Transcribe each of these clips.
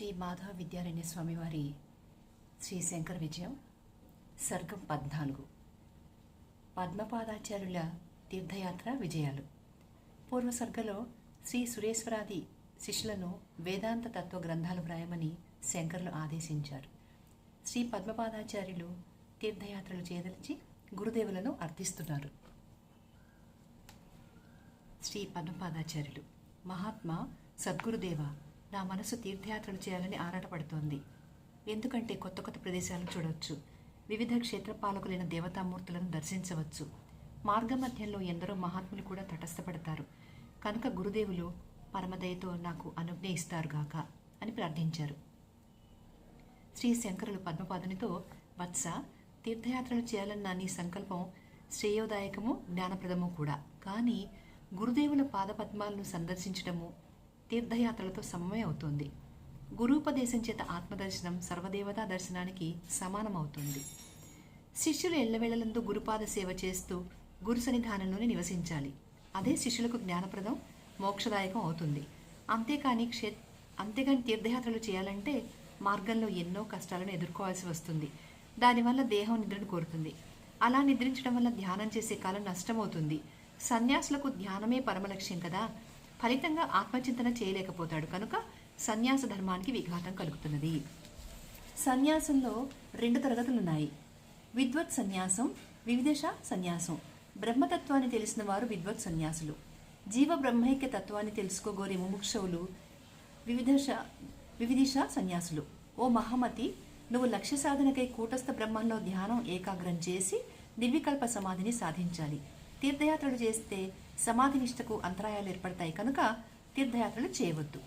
శ్రీ మాధవ విద్యారణ్య స్వామివారి శ్రీ శంకర విజయం సర్గం పద్నాలుగు. పద్మపాదాచార్యుల తీర్థయాత్ర విజయాలు. పూర్వ సర్గలో శ్రీ సురేశ్వరాది శిష్యులను వేదాంత తత్వ గ్రంథాలు వ్రాయమని శంకరులు ఆదేశించారు. శ్రీ పద్మపాదాచార్యులు తీర్థయాత్రలు చేదలిచి గురుదేవులను అర్థిస్తున్నారు శ్రీ పద్మపాదాచార్యులు మహాత్మా సద్గురుదేవ నా మనసు తీర్థయాత్రలు చేయాలని ఆరాటపడుతోంది. ఎందుకంటే కొత్త కొత్త ప్రదేశాలను చూడవచ్చు వివిధ క్షేత్రపాలకులైన దేవతామూర్తులను దర్శించవచ్చు. మార్గమధ్యంలో ఎందరో మహాత్ములు కూడా తటస్థపడతారు. కనుక గురుదేవులు పరమదయతో నాకు అనుజ్ఞ ఇస్తారుగాక అని ప్రార్థించారు. శ్రీ శంకరులు పద్మపాదునితో వత్స తీర్థయాత్రలు చేయాలన్న నీ సంకల్పం శ్రేయోదాయకము జ్ఞానప్రదము కూడా. కానీ గురుదేవుల పాదపద్మాలను సందర్శించడము తీర్థయాత్రలతో సమమే అవుతుంది గురూపదేశం చేత ఆత్మదర్శనం సర్వదేవతా దర్శనానికి సమానమవుతుంది. శిష్యులు ఎల్లవేళలందు గురుపాద సేవ చేస్తూ గురు సన్నిధానంలోనే నివసించాలి. అదే శిష్యులకు జ్ఞానప్రదం మోక్షదాయకం అవుతుంది. అంతేకాని క్షే అంతేకాని తీర్థయాత్రలు చేయాలంటే మార్గంలో ఎన్నో కష్టాలను ఎదుర్కోవాల్సి వస్తుంది. దానివల్ల దేహం నిద్రను కోరుతుంది. అలా నిద్రించడం వల్ల ధ్యానం చేసే కాలం నష్టమవుతుంది. సన్యాసులకు ధ్యానమే పరమలక్ష్యం కదా. ఫలితంగా ఆత్మచింతన చేయలేకపోతాడు. కనుక సన్యాస ధర్మానికి విఘాతం కలుగుతున్నది. సన్యాసంలో రెండు తరగతులున్నాయి. విద్వత్ సన్యాసం వివిధశ సన్యాసం. బ్రహ్మతత్వాన్ని తెలిసిన వారు విద్వత్ సన్యాసులు. జీవ బ్రహ్మైక్య తత్వాన్ని తెలుసుకోగోరే ముముక్షవులు వివిధశ వివిధిష సన్యాసులు. ఓ మహమతి నువ్వు లక్ష్య సాధనకై కూటస్థ బ్రహ్మంలో ధ్యానం ఏకాగ్రం చేసి నిర్వికల్ప సమాధిని సాధించాలి. తీర్థయాత్రలు చేస్తే సమాధి నిష్టకు అంతరాయాలు ఏర్పడతాయి కనుక తీర్థయాత్రలు చేయవద్దు.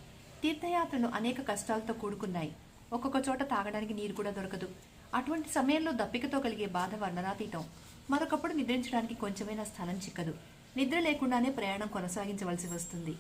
తీర్థయాత్రలు అనేక కష్టాలతో కూడుకున్నాయి. ఒక్కొక్క చోట తాగడానికి నీరు కూడా దొరకదు. అటువంటి సమయంలో దప్పికతో కలిగే బాధ వర్ణనాతీతం. మరొకప్పుడు నిద్రించడానికి కొంచెమైనా స్థలం చిక్కదు. నిద్ర లేకుండానే ప్రయాణం కొనసాగించవలసి వస్తుంది.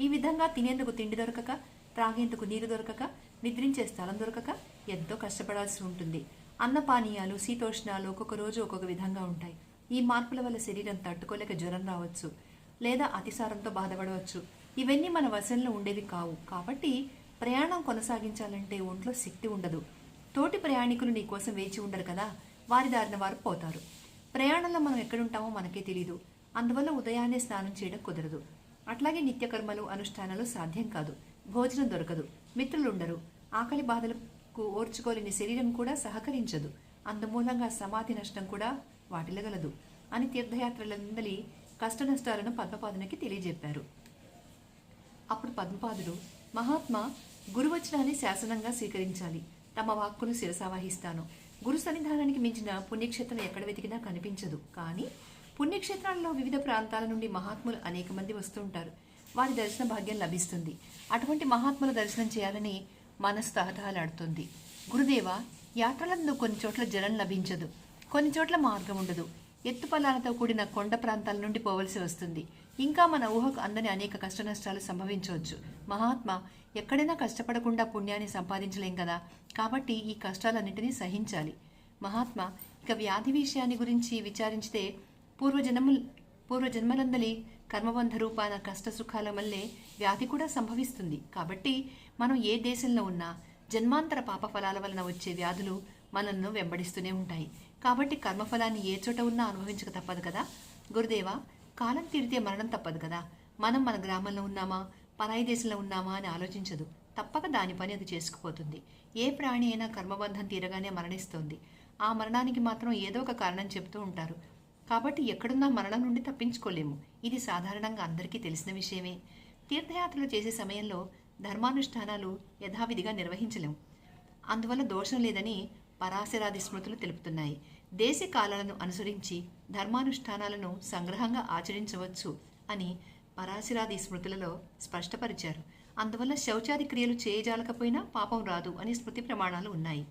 ఈ విధంగా తినేందుకు తిండి దొరకక త్రాగేందుకు నీరు దొరకక నిద్రించే స్థలం దొరకక ఎంతో కష్టపడాల్సి ఉంటుంది. అన్నపానీయాలు శీతోష్ణాలు ఒక్కొక్క రోజు ఒక్కొక్క విధంగా ఉంటాయి. ఈ మార్పుల వల్ల శరీరం తట్టుకోలేక జ్వరం రావచ్చు. లేదా అతిసారంతో బాధపడవచ్చు. ఇవన్నీ మన వశంలో ఉండేవి కావు. కాబట్టి ప్రయాణం కొనసాగించాలంటే ఒంట్లో శక్తి ఉండదు. తోటి ప్రయాణికులు నీకోసం వేచి ఉండరు కదా? వారి దారిన వారు పోతారు. ప్రయాణంలో మనం ఎక్కడుంటామో మనకే తెలియదు అందువల్ల ఉదయాన్నే స్నానం చేయడం కుదరదు. అట్లాగే నిత్యకర్మలు అనుష్ఠానాలు సాధ్యం కాదు. భోజనం దొరకదు. మిత్రులు ఉండరు ఆకలి బాధలకు ఓర్చుకోలేని శరీరం కూడా సహకరించదు. అందుమూలంగా సమాధి నష్టం కూడా వాటిల్లగలదు. అని తీర్థయాత్రలందరి కష్ట నష్టాలను పద్మపాదునికి తెలియజెప్పారు. అప్పుడు పద్మపాదుడు మహాత్మా గురువచనాన్ని శాసనంగా స్వీకరించాలి. తమ వాక్కును శిరసావహిస్తాను. గురు సన్నిధానానికి మించిన పుణ్యక్షేత్రం ఎక్కడ వెతికినా కనిపించదు. కానీ పుణ్యక్షేత్రాల్లో వివిధ ప్రాంతాల నుండి మహాత్ములు అనేక మంది వస్తుంటారు. వారి దర్శన భాగ్యం లభిస్తుంది. అటువంటి మహాత్ముల దర్శనం చేయాలని మనసు తహతహలాడుతుంది గురుదేవ యాత్రలందు కొన్ని చోట్ల జలం లభించదు. కొన్ని చోట్ల మార్గం ఉండదు. ఎత్తుపల్లాలతో కూడిన కొండ ప్రాంతాల నుండి పోవలసి వస్తుంది. ఇంకా మన ఊహకు అందని అనేక కష్ట నష్టాలు సంభవించవచ్చు. మహాత్మా ఎక్కడైనా కష్టపడకుండా పుణ్యాన్ని సంపాదించలేం కదా. కాబట్టి ఈ కష్టాలన్నింటినీ సహించాలి. మహాత్మా ఇక వ్యాధి విషయాన్ని గురించి విచారించితే పూర్వజన్మ పూర్వజన్మలందలి కర్మబంధ రూపాన కష్ట సుఖాల వల్లే వ్యాధి కూడా సంభవిస్తుంది. కాబట్టి మనం ఏ దేశంలో ఉన్నా జన్మాంతర పాప ఫలాల వలన వచ్చే వ్యాధులు మనల్ని వెంబడిస్తూనే ఉంటాయి. కాబట్టి కర్మఫలాన్ని ఏ చోట ఉన్నా అనుభవించక తప్పదు కదా? గురుదేవా కాలం తీరితే మరణం తప్పదు కదా? మనం మన గ్రామంలో ఉన్నామా? పరాయి దేశంలో ఉన్నామా అని ఆలోచించదు. తప్పక దాని పని అది చేసుకుపోతుంది. ఏ ప్రాణి అయినా కర్మబంధం తీరగానే మరణిస్తోంది. ఆ మరణానికి మాత్రం ఏదో ఒక కారణం చెబుతూ ఉంటారు. కాబట్టి ఎక్కడున్నా మరణం నుండి తప్పించుకోలేము. ఇది సాధారణంగా అందరికీ తెలిసిన విషయమే. తీర్థయాత్రలు చేసే సమయంలో ధర్మానుష్ఠానాలు యథావిధిగా నిర్వహించలేము. అందువల్ల దోషం లేదని పరాశరాది స్మృతులు తెలుపుతున్నాయి. దేశ కాలాలను అనుసరించి ధర్మానుష్ఠానాలను సంగ్రహంగా ఆచరించవచ్చు అని పరాశరాది స్మృతులలో స్పష్టపరిచారు. అందువల్ల శౌచాది క్రియలు చేయజాలకపోయినా పాపం రాదు అని స్మృతి ప్రమాణాలు ఉన్నాయి.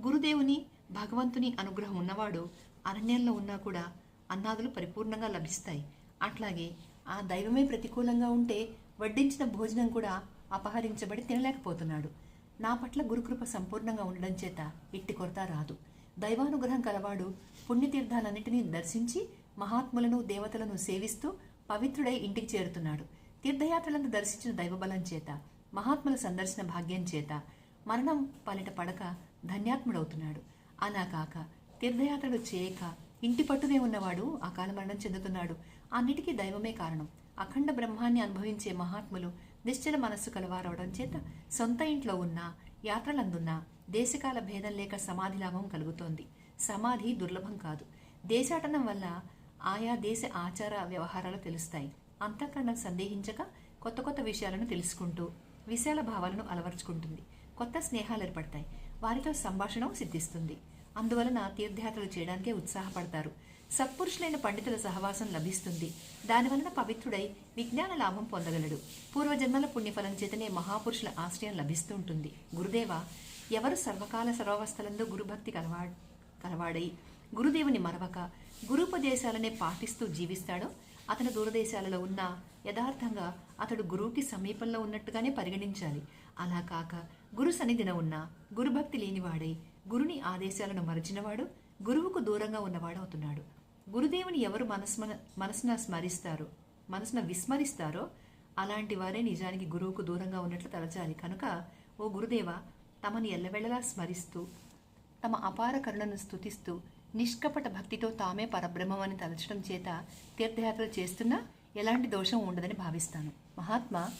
గురుదేవుని భగవంతుని అనుగ్రహం ఉన్నవాడు అరణ్యంలో ఉన్నా కూడా అన్నాదులు పరిపూర్ణంగా లభిస్తాయి. అట్లాగే ఆ దైవమే ప్రతికూలంగా ఉంటే వడ్డించిన భోజనం కూడా అపహరించబడి తినలేకపోతున్నాడు. నా పట్ల గురుకృప సంపూర్ణంగా ఉండడం చేత ఇట్టి కొరత రాదు. దైవానుగ్రహం కలవాడు పుణ్యతీర్థాలన్నింటినీ దర్శించి మహాత్ములను దేవతలను సేవిస్తూ పవిత్రుడై ఇంటికి చేరుతున్నాడు. తీర్థయాత్రలను దర్శించిన దైవబలం చేత మహాత్ముల సందర్శన భాగ్యం చేత మరణం పాలిట పడక ధన్యాత్ముడవుతున్నాడు. అలా కాక తీర్థయాత్రలు చేయక ఇంటి పట్టునే ఉన్నవాడు అకాల మరణం చెందుతున్నాడు. అన్నిటికీ దైవమే కారణం. అఖండ బ్రహ్మాన్ని అనుభవించే మహాత్ములు నిశ్చల మనస్సు కలవారవడం చేత సొంత ఇంట్లో ఉన్న యాత్రలందున్న దేశకాల భేదం లేక సమాధి లాభం కలుగుతోంది. సమాధి దుర్లభం కాదు. దేశాటనం వల్ల ఆయా దేశ ఆచార వ్యవహారాలు తెలుస్తాయి. అంతఃకరణం సందేహించక కొత్త కొత్త విషయాలను తెలుసుకుంటూ విశాల భావాలను అలవర్చుకుంటుంది. కొత్త స్నేహాలు ఏర్పడతాయి. వారితో సంభాషణ సిద్ధిస్తుంది. అందువలన తీర్థయాత్రలు చేయడానికే ఉత్సాహపడతారు. సత్పురుషులైన పండితుల సహవాసం లభిస్తుంది. దానివలన పవిత్రుడై విజ్ఞాన లాభం పొందగలడు. పూర్వజన్మల పుణ్యఫలం చేతనే మహాపురుషుల ఆశ్రయం లభిస్తూ ఉంటుంది గురుదేవ ఎవరు సర్వకాల సర్వావస్థలందు గురుభక్తి కలవా కలవాడై గురుదేవుని మరవక గురుపదేశాలనే పాటిస్తూ జీవిస్తాడో అతను దూరదేశాలలో ఉన్న యథార్థంగా అతడు గురువుకి సమీపంలో ఉన్నట్టుగానే పరిగణించాలి. అలా కాక గురు సన్నిధిన ఉన్న గురుభక్తి లేనివాడై గురుని ఆదేశాలను మరచినవాడు గురువుకు దూరంగా ఉన్నవాడు అవుతున్నాడు గురుదేవుని ఎవరు మనస్మన మనసున స్మరిస్తారో మనసున విస్మరిస్తారో అలాంటి వారే నిజానికి గురువుకు దూరంగా ఉన్నట్లు తలచాలి. కనుక ఓ గురుదేవ తమను ఎల్లవెళ్ళలా స్మరిస్తూ తమ అపార కరుణను స్తుతిస్తూ నిష్కపట భక్తితో తామే పరబ్రహ్మమని తలచడం చేత తీర్థయాత్రలు చేస్తున్నా ఎలాంటి దోషం ఉండదని భావిస్తాను. మహాత్మా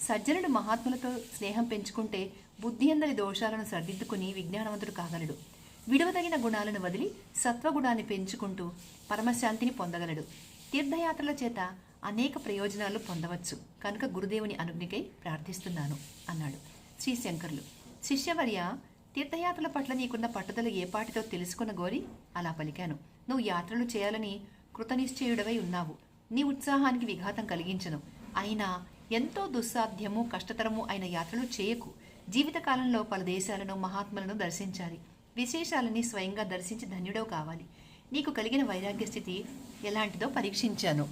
సజ్జనుడు మహాత్ములతో స్నేహం పెంచుకుంటే బుద్ధి అందరి దోషాలను సర్దిద్దుకుని విజ్ఞానవంతుడు కాగలడు. విడవదగిన గుణాలను వదిలి సత్వగుణాన్ని పెంచుకుంటూ పరమశాంతిని పొందగలడు. తీర్థయాత్రల చేత అనేక ప్రయోజనాలు పొందవచ్చు. కనుక గురుదేవుని అనుజ్ఞకై ప్రార్థిస్తున్నాను అన్నాడు శ్రీ శంకర్లు శిష్యవర్య తీర్థయాత్రల పట్ల నీకున్న పట్టుదల ఏపాటితో తెలుసుకున్న గోరి అలా పలికాను. నువ్వు యాత్రలు చేయాలని కృతనిశ్చయుడవై ఉన్నావు. నీ ఉత్సాహానికి విఘాతం కలిగించను. అయినా ఎంతో దుస్సాధ్యము కష్టతరము అయిన యాత్రలు చేయకు. జీవితకాలంలో పలు దేశాలను మహాత్ములను దర్శించాలి. విశేషాలని స్వయంగా దర్శించి ధన్యుడవు కావాలి. నీకు కలిగిన వైరాగ్య స్థితి ఎలాంటిదో పరీక్షించాను.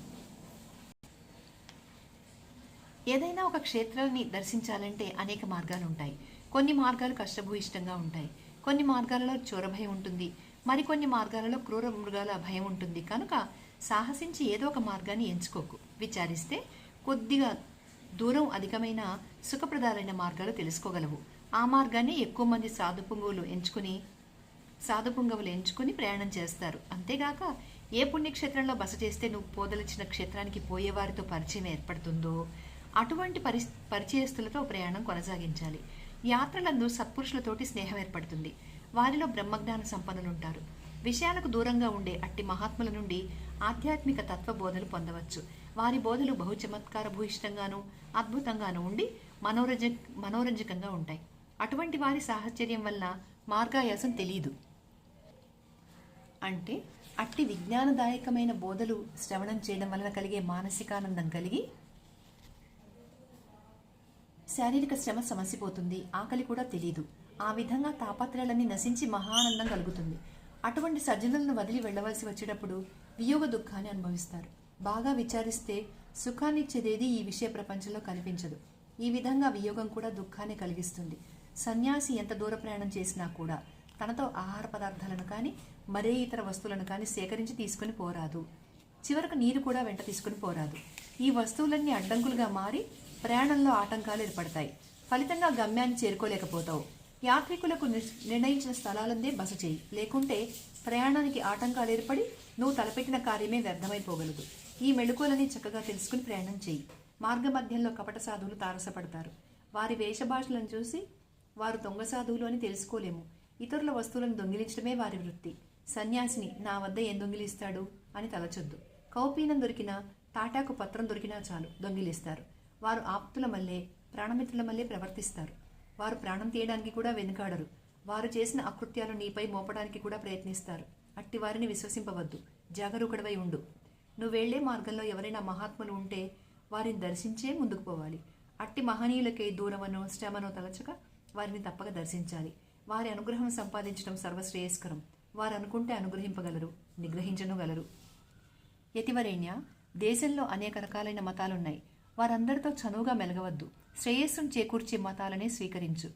ఏదైనా ఒక క్షేత్రాన్ని దర్శించాలంటే అనేక మార్గాలు ఉంటాయి కొన్ని మార్గాలు కష్టభూయిష్టంగా ఉంటాయి. కొన్ని మార్గాలలో చోరభయం ఉంటుంది. మరికొన్ని మార్గాలలో క్రూర మృగాల భయం ఉంటుంది. కనుక సాహసించి ఏదో ఒక మార్గాన్ని ఎంచుకోకు. విచారిస్తే కొద్దిగా దూరం అధికమైన సుఖప్రదాలైన మార్గాలు తెలుసుకోగలవు. ఆ మార్గాన్ని ఎక్కువ మంది సాధు ఎంచుకుని సాధు పుంగవులు ఎంచుకుని ప్రయాణం చేస్తారు. అంతేగాక ఏ పుణ్యక్షేత్రంలో బస చేస్తే నువ్వు పోదలిచిన క్షేత్రానికి పోయేవారితో పరిచయం ఏర్పడుతుందో అటువంటి పరి పరిచయస్తులతో ప్రయాణం కొనసాగించాలి. యాత్రలందు సత్పురుషులతోటి స్నేహం ఏర్పడుతుంది. వారిలో బ్రహ్మజ్ఞాన సంపన్నులుంటారు. విషయాలకు దూరంగా ఉండే అట్టి మహాత్ముల నుండి ఆధ్యాత్మిక తత్వ బోధలు పొందవచ్చు. వారి బోధలు బహు చమత్కార భూయిష్టంగాను అద్భుతంగాను ఉండి మనోరంజ మనోరంజకంగా ఉంటాయి. అటువంటి వారి సాహచర్యం వల్ల మార్గాయాసం తెలియదు అంటే అట్టి విజ్ఞానదాయకమైన బోధలు శ్రవణం చేయడం వలన కలిగే మానసికానందం కలిగి శారీరక శ్రమ సమసిపోతుంది. ఆకలి కూడా తెలియదు ఆ విధంగా తాపత్రయాలన్నీ నశించి మహానందం కలుగుతుంది. అటువంటి సజ్జనులను వదిలి వెళ్ళవలసి వచ్చేటప్పుడు వియోగ దుఃఖాన్ని అనుభవిస్తారు. బాగా విచారిస్తే సుఖాన్నిచ్చేదేది ఈ విషయ ప్రపంచంలో కనిపించదు. ఈ విధంగా వియోగం కూడా దుఃఖాన్ని కలిగిస్తుంది. సన్యాసి ఎంత దూర ప్రయాణం చేసినా కూడా తనతో ఆహార పదార్థాలను కానీ మరే ఇతర వస్తువులను కానీ సేకరించి తీసుకుని పోరాదు. చివరకు నీరు కూడా వెంట తీసుకుని పోరాదు. ఈ వస్తువులన్నీ అడ్డంకులుగా మారి ప్రయాణంలో ఆటంకాలు ఏర్పడతాయి. ఫలితంగా గమ్యాన్ని చేరుకోలేకపోతావు. యాత్రికులకు నిర్ణయించిన స్థలాలందే బస చేయి. లేకుంటే ప్రయాణానికి ఆటంకాలు ఏర్పడి నువ్వు తలపెట్టిన కార్యమే వ్యర్థమైపోగలదు. ఈ మెళుకువలని చక్కగా తెలుసుకుని ప్రయాణం చేయి. మార్గ మధ్యంలో కపట సాధువులు తారసపడతారు. వారి వేషభాషలను చూసి వారు దొంగ సాధువులు అని తెలుసుకోలేము. ఇతరుల వస్తువులను దొంగిలించడమే వారి వృత్తి. సన్యాసిని నా వద్ద ఏం దొంగిలిస్తాడు? అని తలచొద్దు. కౌపీనం దొరికినా తాటాకు పత్రం దొరికినా చాలు దొంగిలిస్తారు. వారు ఆప్తుల మల్లే ప్రాణమిత్రుల మల్లే ప్రవర్తిస్తారు. వారు ప్రాణం తీయడానికి కూడా వెనుకాడరు. వారు చేసిన అకృత్యాలు నీపై మోపడానికి కూడా ప్రయత్నిస్తారు. అట్టి వారిని విశ్వసింపవద్దు. జాగరూకుడవై ఉండు. నువ్వెళ్ళే మార్గంలో ఎవరైనా మహాత్ములు ఉంటే వారిని దర్శించే ముందుకు పోవాలి. అట్టి మహనీయులకే దూరమనో శ్రమనో తలచక వారిని తప్పక దర్శించాలి. వారి అనుగ్రహం సంపాదించడం సర్వశ్రేయస్కరం. వారు అనుకుంటే అనుగ్రహింపగలరు నిగ్రహించనుగలరు. యతివరేణ్య దేశంలో అనేక రకాలైన మతాలున్నాయి. వారందరితో చనువుగా మెలగవద్దు. శ్రేయస్సును చేకూర్చే మతాలనే స్వీకరించు.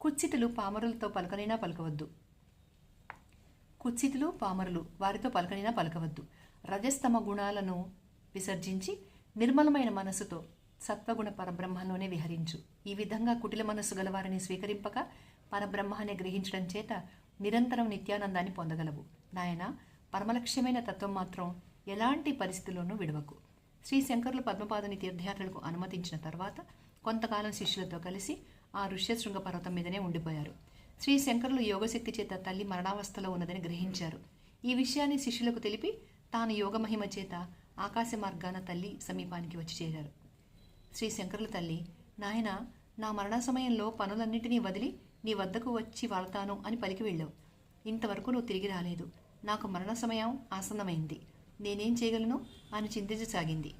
కుత్సితులు పామరులతో పలకనైనా పలకవద్దు. కుత్సితులు పామరులు వారితో పలకనైనా పలకవద్దు. రజస్తమ గుణాలను విసర్జించి నిర్మలమైన మనస్సుతో సత్వగుణ పరబ్రహ్మలోనే విహరించు. ఈ విధంగా కుటిల మనస్సు గలవారిని స్వీకరింపక పరబ్రహ్మాన్ని గ్రహించడం చేత నిరంతరం నిత్యానందాన్ని పొందగలవు. నాయన పరమలక్ష్యమైన తత్వం మాత్రం ఎలాంటి పరిస్థితుల్లోనూ విడవకు. శ్రీ శంకరులు పద్మపాదుని తీర్థయాత్రలకు అనుమతించిన తర్వాత కొంతకాలం శిష్యులతో కలిసి ఆ ఋష్యశృంగ పర్వతం మీదనే ఉండిపోయారు. శ్రీ శంకరులు యోగశక్తి చేత తల్లి మరణావస్థలో ఉన్నదని గ్రహించారు. ఈ విషయాన్ని శిష్యులకు తెలిపి తాను యోగమహిమ చేత ఆకాశ మార్గాన తల్లి సమీపానికి వచ్చి చేరారు. శ్రీ శంకరుల తల్లి నాయన నా మరణ సమయంలో పనులన్నింటినీ వదిలి నీ వద్దకు వచ్చి వాళ్తాను అని పలికి వెళ్ళావు. ఇంతవరకు నువ్వు తిరిగి రాలేదు. నాకు మరణ సమయం ఆసన్నమైంది. నేనేం చేయగలను? అని చింతించసాగింది.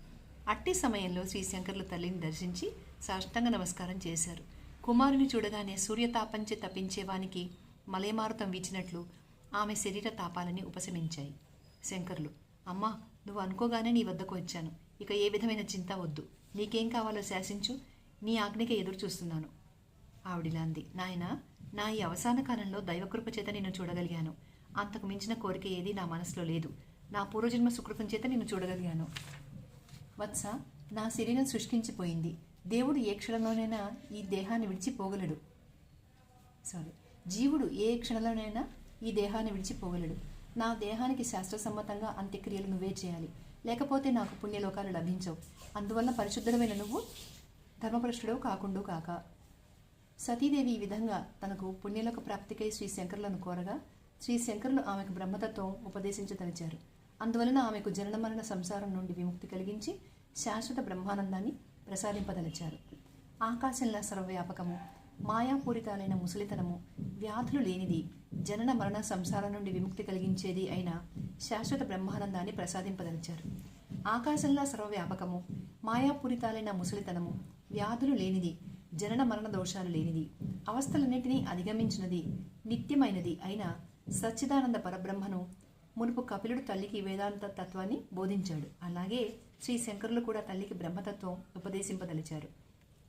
అట్టి సమయంలో శ్రీశంకర్ల తల్లిని దర్శించి సాష్టంగ నమస్కారం చేశారు. కుమారుని చూడగానే సూర్యతాపంచే తప్పించేవానికి మలయమారుతం వీచినట్లు ఆమె శరీర తాపాలని ఉపశమించాయి. శంకర్లు అమ్మా నువ్వు అనుకోగానే నీ వద్దకు వచ్చాను. ఇక ఏ విధమైన చింత వద్దు. నీకేం కావాలో శాసించు. నీ ఆజ్ఞకి ఎదురు చూస్తున్నాను. ఆవిడిలా అంది నాయన నా ఈ అవసాన కాలంలో దైవకృప చేత నిన్ను చూడగలిగాను. అంతకు మించిన కోరిక ఏది నా మనసులో లేదు. నా పూర్వజన్మ సుకృతం చేత నిన్ను చూడగలిగాను. వత్స నా శరీరం శుష్కించిపోయింది. దేవుడు ఏ క్షణంలోనైనా ఈ దేహాన్ని విడిచిపోగలడు. సారీ జీవుడు ఏ క్షణంలోనైనా ఈ దేహాన్ని విడిచిపోగలడు. నా దేహానికి శాస్త్రసమ్మతంగా అంత్యక్రియలు నువ్వే చేయాలి. లేకపోతే నాకు పుణ్యలోకాలు లభించవు. అందువల్ల పరిశుద్ధమైన నువ్వు ధర్మపరుషుడవు కాకుండా కాక. సతీదేవి ఈ విధంగా తనకు పుణ్యలోక ప్రాప్తికై శ్రీ శంకరులను కోరగా శ్రీ శంకరులు ఆమెకు బ్రహ్మతత్వం ఉపదేశించదలిచారు. అందువలన ఆమెకు జనన మరణ సంసారం నుండి విముక్తి కలిగించి శాశ్వత బ్రహ్మానందాన్ని ప్రసాదింపదలిచారు. ఆకాశంలా సర్వవ్యాపకము మాయాపూరితాలైన ముసలితనము వ్యాధులు లేనిది. జనన మరణ సంసారం నుండి విముక్తి కలిగించేది అయిన శాశ్వత బ్రహ్మానందాన్ని ప్రసాదింపదలిచారు. ఆకాశంలో సర్వవ్యాపకము మాయాపూరితాలైన ముసలితనము వ్యాధులు లేనిది జనన మరణ దోషాలు లేనిది అవస్థలన్నింటినీ అధిగమించినది నిత్యమైనది అయిన సచ్చిదానంద పరబ్రహ్మను మునుపు కపిలుడు తల్లికి వేదాంత తత్వాన్ని బోధించాడు. అలాగే శ్రీ శంకరులు కూడా తల్లికి బ్రహ్మతత్వం ఉపదేశింపదలిచారు.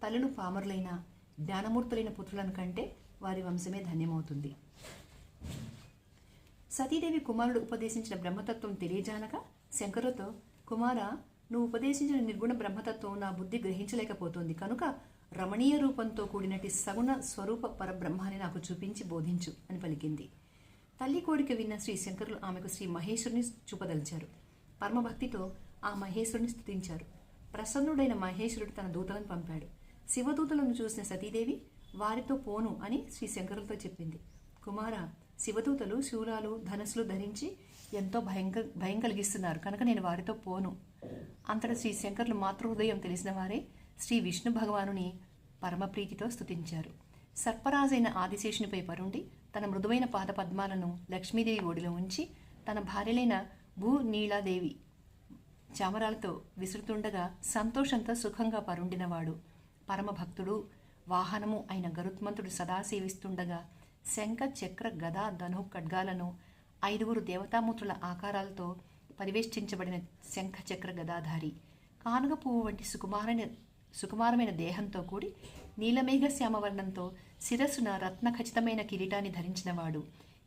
తల్లులు పామరులైన జ్ఞానమూర్తులైన పుత్రులను కంటే వారి వంశమే ధన్యమవుతుంది. సతీదేవి కుమారుడు ఉపదేశించిన బ్రహ్మతత్వం తెలియజానక శంకరుతో కుమార నువ్వు ఉపదేశించిన నిర్గుణ బ్రహ్మతత్వం నా బుద్ధి గ్రహించలేకపోతుంది. కనుక రమణీయ రూపంతో కూడినటి సగుణ స్వరూప పరబ్రహ్మాన్ని నాకు చూపించి బోధించు అని పలికింది. తల్లి కోడికి విన్న శ్రీ శంకరులు ఆమెకు శ్రీ మహేశ్వరుని చూపదలిచారు. పరమభక్తితో ఆ మహేశ్వరుని స్తుతించారు ప్రసన్నుడైన మహేశ్వరుడు తన దూతలను పంపాడు. శివదూతలను చూసిన సతీదేవి వారితో పోను అని శ్రీ శంకరులతో చెప్పింది. కుమార శివదూతలు శూలాలు ధనస్సులు ధరించి ఎంతో భయంకర భయం కలిగిస్తున్నారు. కనుక నేను వారితో పోను. అంతట శ్రీ శంకరులు మాతృహృదయం తెలిసిన వారే శ్రీ విష్ణు భగవానుని పరమప్రీతితో స్తుతించారు. సర్పరాజైన ఆదిశేషునిపై పరుండి తన మృదువైన పాద పద్మాలను లక్ష్మీదేవి ఒడిలో ఉంచి తన భార్యలైన భూ నీలాదేవి చామరాలతో విసురుతుండగా సంతోషంతో సుఖంగా పరుండినవాడు పరమభక్తుడు వాహనము అయిన గరుత్మంతుడు సదా సేవిస్తుండగా శంఖ చక్ర గద ధను ఖడ్గాలను ఐదుగురు దేవతామూర్తుల ఆకారాలతో పరివేష్టించబడిన శంఖ చక్ర గదాధారి. కానుగ పువ్వు వంటి సుకుమారైన సుకుమారమైన దేహంతో కూడి నీలమేఘ శ్యామవర్ణంతో శిరస్సున రత్న ఖచ్చితమైన కిరీటాన్ని ధరించినవాడు.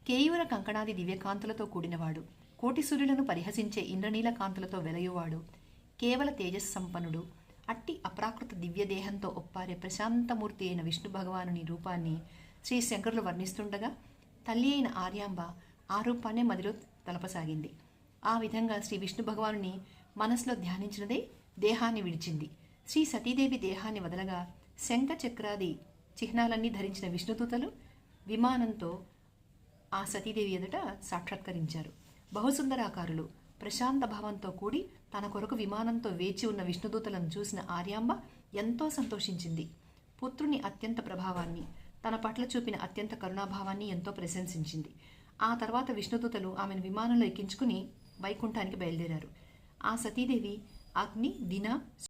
కేయూర కంకణాది దివ్యకాంతులతో కూడినవాడు. కోటి సూర్యులను పరిహసించే ఇంద్రనీల కాంతులతో వెలయువాడు. కేవల తేజస్ సంపన్నుడు అట్టి అప్రాకృత దివ్యదేహంతో ఒప్పారే ప్రశాంతమూర్తి అయిన విష్ణు భగవానుని రూపాన్ని శ్రీ శంకరులు వర్ణిస్తుండగా తల్లి అయిన ఆర్యాంబ ఆ రూపాన్నే మదిలో తలపసాగింది. ఆ విధంగా శ్రీ విష్ణు భగవానుని మనసులో ధ్యానించినదే దేహాన్ని విడిచింది. శ్రీ సతీదేవి దేహాన్ని వదలగా శంఖ చక్రాది చిహ్నాలన్నీ ధరించిన విష్ణుదూతలు విమానంతో ఆ సతీదేవి ఎదుట సాక్షాత్కరించారు. బహుసుందరాకారులు ప్రశాంత భావంతో కూడి తన కొరకు విమానంతో వేచి ఉన్న విష్ణుదూతలను చూసిన ఆర్యాంబ ఎంతో సంతోషించింది. పుత్రుని అత్యంత ప్రభావాన్ని తన పట్ల చూపిన అత్యంత కరుణాభావాన్ని ఎంతో ప్రశంసించింది. ఆ తర్వాత విష్ణుదూతలు ఆమెను విమానంలో ఎక్కించుకుని వైకుంఠానికి బయలుదేరారు. ఆ సతీదేవి అగ్ని దిన